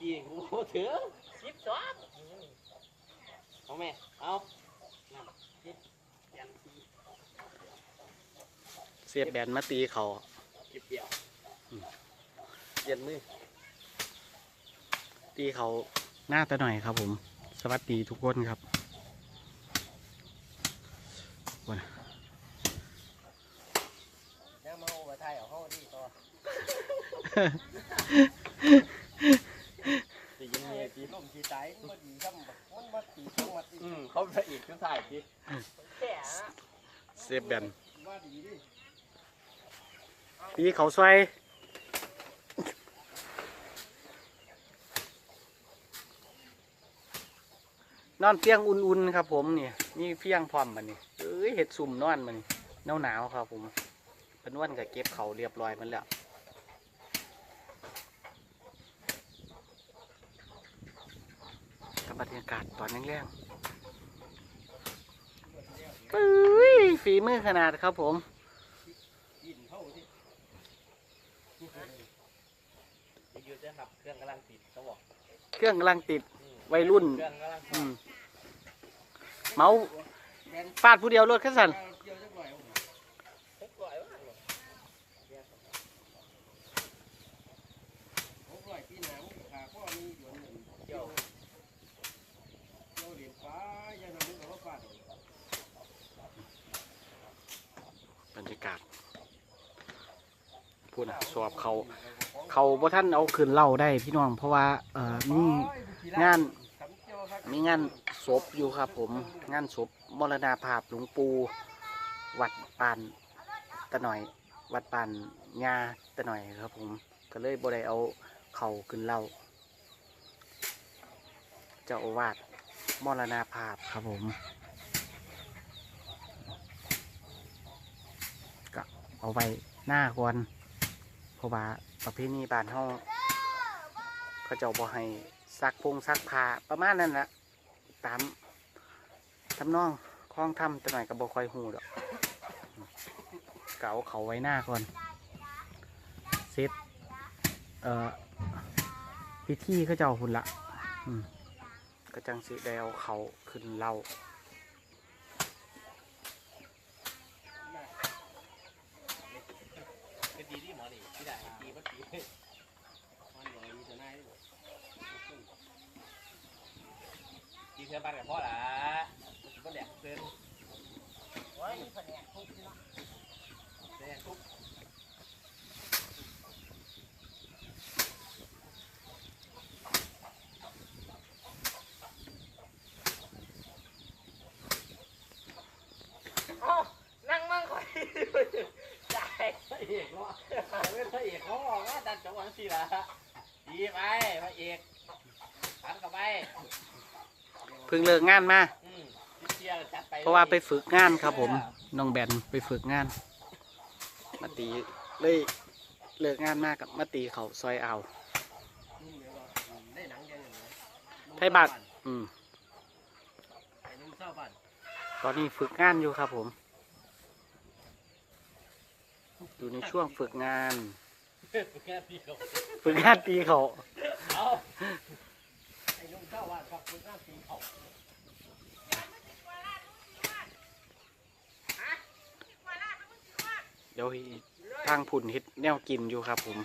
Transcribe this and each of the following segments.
กี้กูถือสิบสองเอาแม่ เอานั่นสิบยันตีเสียบแบนมาตีเขาเก็บเดี่ยวเย็นมือ ตีเขาหน้าตาหน่อยครับผม สวัสดีทุกคนครับยังมาโอ้ไทยเอาเข้าดีต่อ ตียิงเมียจีลมสีตายมันดีซ้ำบักมันมาตีสองมาตีอืมเขาพระเอกขึ้นถ่ายจีแก่เสียบแบนว่าดีดิตีเขาซอยนอนเพียงอุ่นๆครับ ผมนี่นี่เพียงพร้อมมันนี่เอ้ยเห็ดสุ่มนอนมันนี่หนาวๆครับ ผมเป็นวันกับเก็บเขาเรียบร้อยมันแล้วกับบรรยากาศตอนแรงๆปุ้ยฝีมือขนาดครับผมกินเท่าที่อยู่จะขับ เครื่องกำลังติดเขาบอกเครื่องกำลังติดวัยรุ่น เครื่องกำลังอืมเมาฟาดผู้เดียวรถขั้นสันเกี่ยวจักหน่อยผม หกร้อยว่า หกร้อยปีหน้ามันก็ขาพ่อมีหยวนเงินเกี่ยวเกี่ยวเหรียญฟ้าอย่าทำให้เขาฟาด บรรยากาศ พูดนะสอบเขาเขาบ่ท่านเอาคืนเล่าได้พี่น้อง เพราะว่าเอ่อมีงานมีงานศพอยู่ครับ ผมงานศพมรณาภาพหลวงปู่วัดปานตะหน่อย วัดปานญาตะหน่อยครับ ผมก็เลยบ่ได้เอาเขาขึ้นเล่าเจ้าอาวาสมรณาภาพครับผมก็เอาไว้หน้าก่อน เพราะว่าประเพณีบ้านเฮาเขาเจ้าบ่ให้ซักพงซักผ้าประมาณนั้นนะตามทำนองคล้องทำแต่หน่อยก็บ่คอยหูดอกก็เอาเขาไว้หน้าก่อนเซตเอ่อพิธีเขาเจ้าหุ่นละก็จังสิได้เอาเขาขึ้นเล่า ก็ดีที่หมอนี่ที่ ได้ตีเมื่อกี้มันอยมีแต่นายตีเพื่อบ้านกับพ่อละมันก็แดกเซนโอ้ยแผนกทุกทีเนาะแผนกทุกนั่งมั่งคอยจ่ายพระเอกเนาะเป็น พระเอกเขาบอกว่าดันจังหวะสิล่ะดีไปพระเอกทันกับไปเพิ่งเลิกงานมา อืมเชียร์จัดไปเพราะว่าไปฝึกงานครับผมน้องแบนไปฝึกงาน มาตีเลยเลิกงานมากกับมาตีเขาซอยเอาได้หนังยังไงไทยบัตรอืมไอ้นุ่มเศร้าบ้านตอนนี้ฝึกงานอยู่ครับผม อยู่ในช่วงฝึกงาน แค่เดียวฝึกงานตีเขาเอาไอ้นุ่มเศร้าบ้านฝักมันน่าตีเขาเดี๋ยวทางผุ่นเฮ็ดแนวกินอยู่ครับผม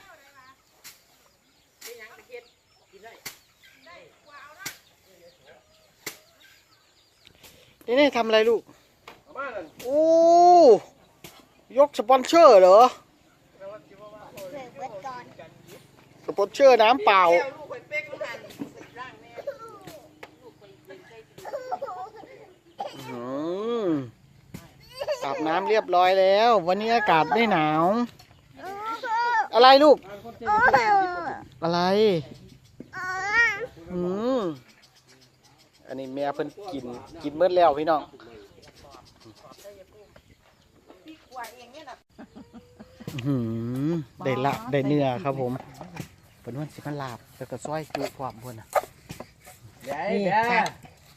นี่นี่ทำอะไรลูกประมาณนั้นโอ้ ยกสปอนเซอร์เหรอ สปอนเซอร์น้ำเปล่าอืมอาบน้ำเรียบร้อยแล้ว วันนี้อากาศไม่หนาว อะไรลูก อะไร อืมอันนี้แม่เพิ่นกิน กินเมื่อแล้วพี่น้อง อื้อ หือได้ละได้เนื้อครับผมเป็นวันสิมันลาบแล้วก็ซอยจุพร้อมพนน่ะใหญ่นี่แย่ครับ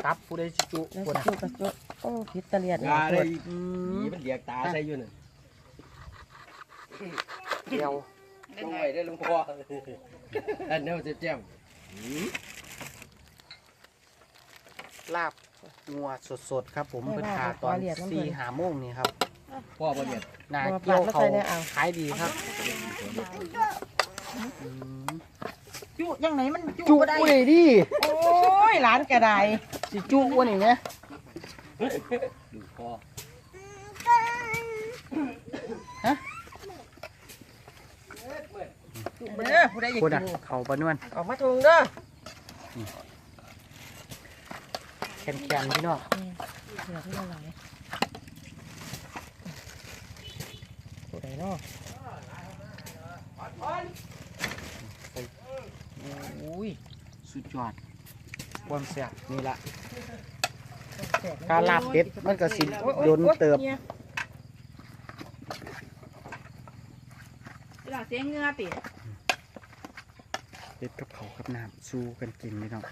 ตับผู้ใดสิจุแล้วพนน่ะจุกระจุกโอ้พิษตะเลียดยาได้อืผีมมันเดียกตาใส่อยู่น่ะเดียวต้องไว้ได้หลุงพ่ออันนี้จะแจ่มลาบงัวสดๆครับผมเพิ่นขาตอนสี่หาโมงนี่ครับ พ่อบ่เรียนนาเกี่ยวเขาขายดีครับอืมจุยังไหนมันจุจุบ่ได้อุ้ยดิโอ้ยร้านกระไดสิจุอ้วนอีกไหมดูพ่อเด้อผู้ใดอยากพูดกิอะนเขาบนวนออกมาทุงเด้อแข็งๆพี่น้อง เหลือที่ละหลายผู้ใดเนาะโอ้ยสุดยอดความแซ่บนี่ละแซ่บการลาบเป็ดมันก็สิโอ้ยโอ้ยโดนเติบนี่ยหลังเสียงเหงือติเป็ดกับเขาวกับน้ำสู้กันกินพี่น้อง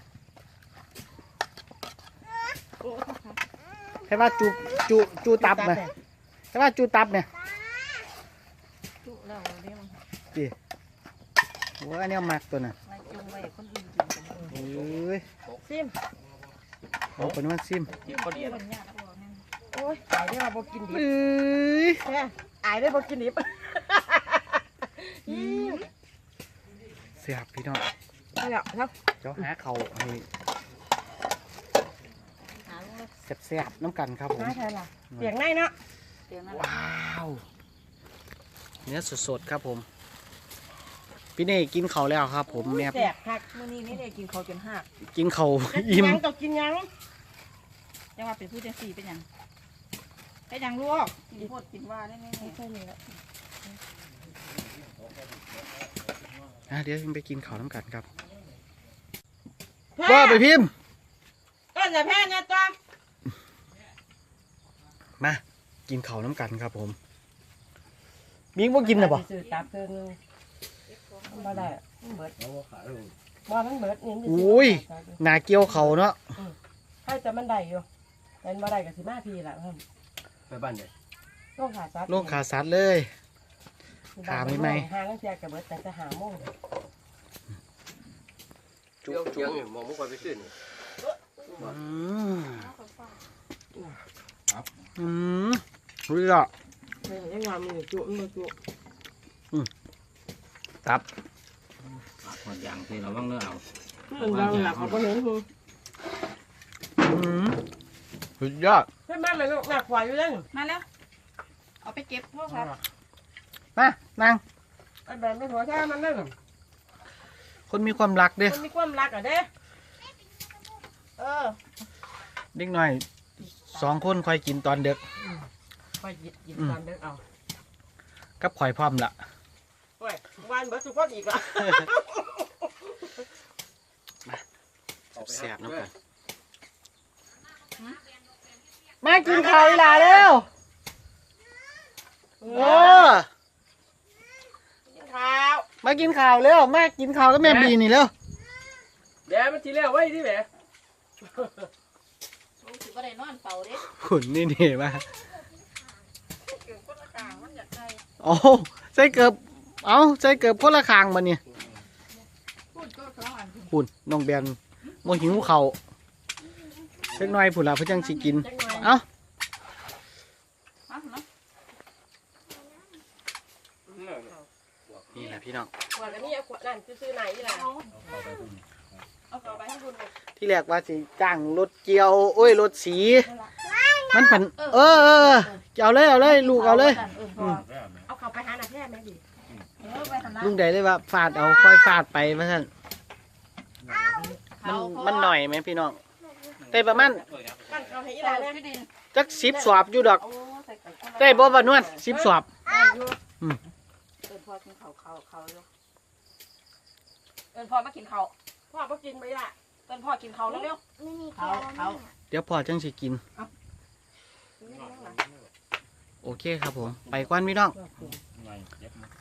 โอ้ใช่ว่าจูจูจูตับไหมใช่ว่าจูตับเนี่ย จุแล้วเรียกมัน โอ้ยอันนี้มักตัวน่ะมาจุงไว้คนอื่นกินกันโอ้ยซิมเอาเป็นว่าซิมกินข้าวเดียนคนยากแล้วนั่นโอ้ยอายได้อว่าบ่กินดิบเอ้ยแม่อายได้อบ่กินดิบอิ่มเสียบพี่น้องเอาละครับเจ้าหาเขาวให้หาลูกแซ่บๆน้ำกันครับผมมาใช่ล่ะเสียงในเนาะเตียงนั่นว้าว เนื้อสดๆ ครับผม พี่เน่กินเขาวแล้วครับ ผมแม่แซ่บคักมื้อนี้นี่ได้กินเขาวจนหักกินเขาวจะกินอิ่มหยังต้องกินหยังยังว่าเป็นผู้จังสี่เป็นหยังเป็นหยังลูกกินโพดกินว่าได้ไหมไม่ใช่เลยละอะเดี๋ยวไปกินเขาวน้ำกันครับว่าไปพิมพ์ก็จะแพ้นะจ๊ะมากินเขาวน้ำกันครับผมมิงว่ากินหรอเปล่าซื้อตับเพิ่งมัน บ่ได้อะมันเบิดเอาบ่ขายเลยว่ามันเบิดนี่มันสิอุ้ย หนาเกี่ยวเขาเนาะให้แต่มันได้อยู่เป็นบ่ได้ก็สิมาพี่ล่ะเพิ่นไปบ้านใหญ่โรคขาซัดโลกขาสัตว์เลย ขาไม่ไหม หางเสียกับเบิดแต่จะหาโมงจุ๊บจุ๊บมองมุกไปไปซื้อนี่อืมอืมรู้อะเออยังงามมือจุมือจุ ตับหมดอย่างที่เราบ้างเนื้อเอามันเราหลับเอาบ่เห็นหูอืมสุดยอดเพิ่นมาเลยลูกหนักกว่าอยู่เด้อมาแล้ว เอาไปเก็บพ่อครับมานั่งไอ้แบบไม่หัวแท้มันเด้อคนมีความรักเด้มันมีความรักอะเด้อเออเด็กหน่อยสองคนคอยกินตอนเด็กไปหยิบหยิบตามเด้อเอากับข่อยพร้อมละ โอ้ยวันเบิดทุกคนอีกอะแซ่บๆน้ำกันมากินข้าวอีหลาเร็วเออกินข้าวมากินข้าวเร็วมากินข้าวกับแม่บีนี่เร็วเดี๋ยวมันทีแล้วไว้ที่แหมรู้สึกว่าได้นอนเป่าเด้ขุนนี่นี่มาเกิดคนละกลางมันอยากได้โอ้ใส่เกือบ เอาใส่เกือบคนละคางมาเนี่ยพูดก็สองอันคุณน้องแบนโมหิวเขาวเล็กน้อยผุนละเพื่อจังสิกินจังหน่อยเอ้ามาเนาะนี่แหละพี่น้องขวดอันนี้เอาขวดนั่นซื้อๆไหนอีหล่ะเอาเอาต่อไปให้คุณเลยที่แรกว่าสิจ้างรถเกี่ยวโอ้ยรถสี มันผันเออเออเอาเลยเอาเลยลูกเอาเลยเออพอเอาเข้าไปหาหน้าแพทย์แม่ดิเออไปทำ ละลุงใดเลยว่าฟาดเอาค่อยฟาดไปมาท่านมันเขาพมันหน่อยไหมพี่น้องได้ประมาณปั้นเอาให้อีหเต่าล่ะแม่ที่ดินจักสิบสอบอยู่ดอกโอ้ใส่ไก่คนละได้บ่บานวลสิบสอบได้อยู่เอินพอกินเขาเขาเขาอยู่เอินพอมากินเขาพ่อบ่กินไปล่ะเอินพ่อกินเขาเร็วๆเขาเขาเดี๋ยวพอจังสิกินโอเคครับผม ไปกวนพี่น้อง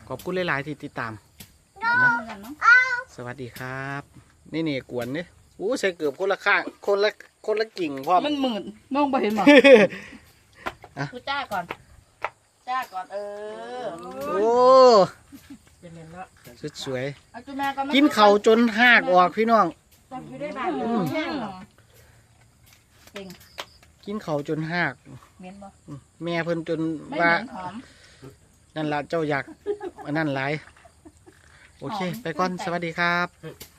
ขอบคุณหลาย ๆ ที่ติดตามนะสวัสดีครับ นี่นี่กวนเนี่อู้ใส่เกือบคนละข้างคนละคนละกิ่งพ่อมันหมื่นมองไปเห็นหมอกูจ้าก่อน จ้าก่อนเออ โอ้สุดสวย กินเข่าจนหากออกพี่น้องกินเข่าจนหักแม่เพิ่นจนว่า นั่นละเจ้าอยากนั่นหลาย โอเค ไปก่อน สวัสดีครับ